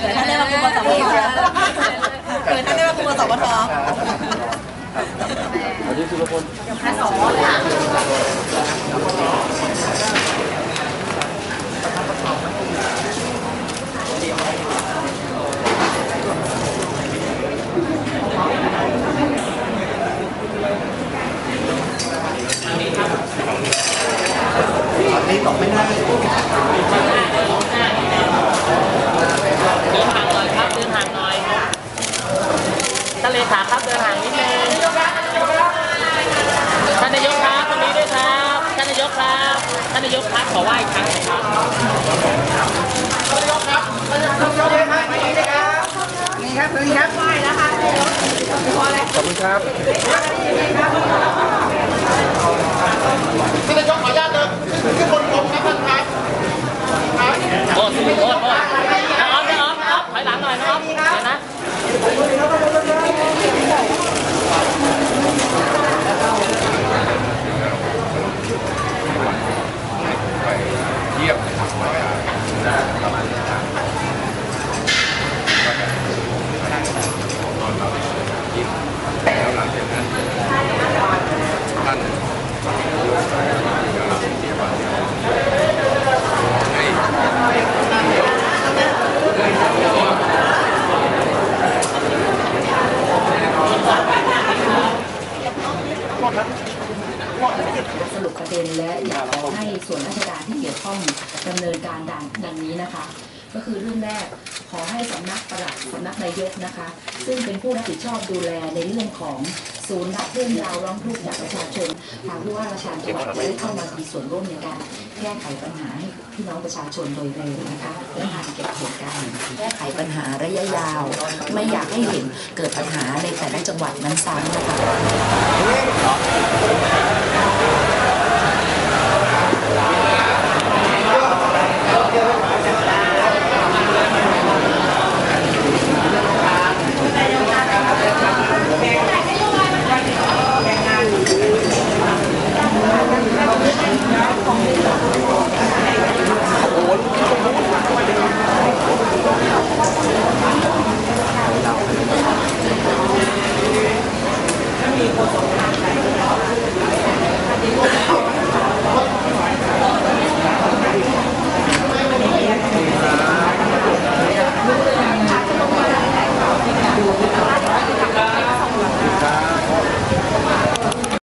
เกิดท่านได้มาคุมสวทเกิดท่านได้มาคุมสวทสวัสดีสุรพลท่านสองค่ะอันนี้ตอบไม่ได้ ท่านเลขาครับเดินห่างนิดนึงท่านนายกครับตรงนี้ด้วยครับท่านนายกครับท่านนายกครับขอไหว้อีกครั้งหนึ่งครับนี่ครับนี่ครับไหวแล้วค่ะขอบคุณครับ โอ้สุดโอ้โอ้น้องออฟน้องออฟน้องออฟถอยหลังหน่อยน้องออฟเดี๋ยวนะ เยี่ยมแล้วหลังจากนั้นท่านให้ สรุ ประเด็นและอยากให้ส่วนราชการที่เกี่ยวข้องดำเนินการดังดังนี้นะคะ ก็คือเรื่องแรกขอให้สำนักปลัดสำนักนายกนะคะ ซึ่งเป็นผู้รับผิดชอบดูแลในเรื่องของศูนย์รับเรื่องราวร้องทุกข์จากประชาชนทางผู้ว่าราชการจังหวัดจะได้เข้ามามีส่วนร่วมในการแก้ไขปัญหาให้พี่น้องประชาชนโดยเร็วนะคะและการเก็บเหตุการณ์แก้ไขปัญหาระยะยาว ไม่อยากให้เห็นเกิดปัญหาในแต่ละจังหวัดนั้นซ้ำนะคะ